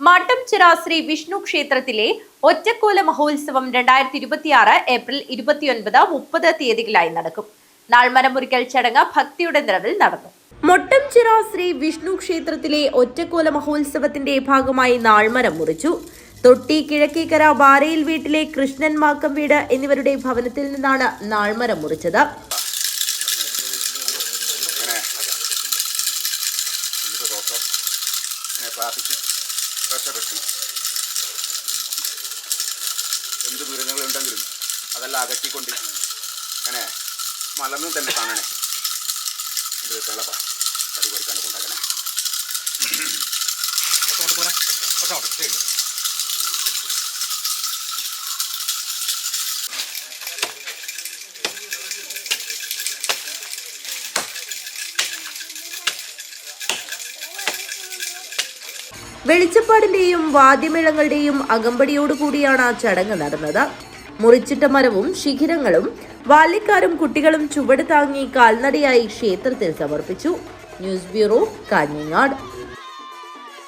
മാട്ടംചിറ ശ്രീ വിഷ്ണു ക്ഷേത്രത്തിലെ ഒറ്റക്കോല മഹോത്സവം രണ്ടായിരത്തി ഇരുപത്തിയാറ് ഏപ്രിൽ ഇരുപത്തിയൊൻപത് മുപ്പത് തീയതികളായി നടക്കും. നാൾമരമുറിക്കൽ ചടങ്ങ് ഭക്തിയുടെ നിറവിൽ നടന്നു. മൊട്ടംചിറ ശ്രീ വിഷ്ണു ക്ഷേത്രത്തിലെ ഒറ്റക്കോല മഹോത്സവത്തിന്റെ ഭാഗമായി നാൾമരം മുറിച്ചു. തൊട്ടി കിഴക്കേക്കര ബാരയിൽ വീട്ടിലെ കൃഷ്ണൻ മാക്കം വീട് എന്നിവരുടെ ഭവനത്തിൽ നിന്നാണ് നാൾമരം മുറിച്ചത്. പ്രാർത്ഥിച്ച്. രക്ഷപ്പെടുത്തി എന്ത് ദുരിതങ്ങളുണ്ടെങ്കിലും അതെല്ലാം അകറ്റിക്കൊണ്ട് അങ്ങനെ മലർന്നും തന്നെ കാണണേ. ഇത് വെള്ളപ്പ പരിപാടിക്കാണ്ട് കൊണ്ടാക്കണേ വെളിച്ചപ്പാടിന്റെയും വാദ്യമേളങ്ങളുടെയും അകമ്പടിയോടുകൂടിയാണ് ചടങ്ങ് നടന്നത്. മുറിച്ചിട്ട മരവും ശിഖിരങ്ങളും ബാല്യക്കാരും കുട്ടികളും ചുവട് താങ്ങി കാൽനടയായി ക്ഷേത്രത്തിൽ സമർപ്പിച്ചു. News bureau Kanhangad.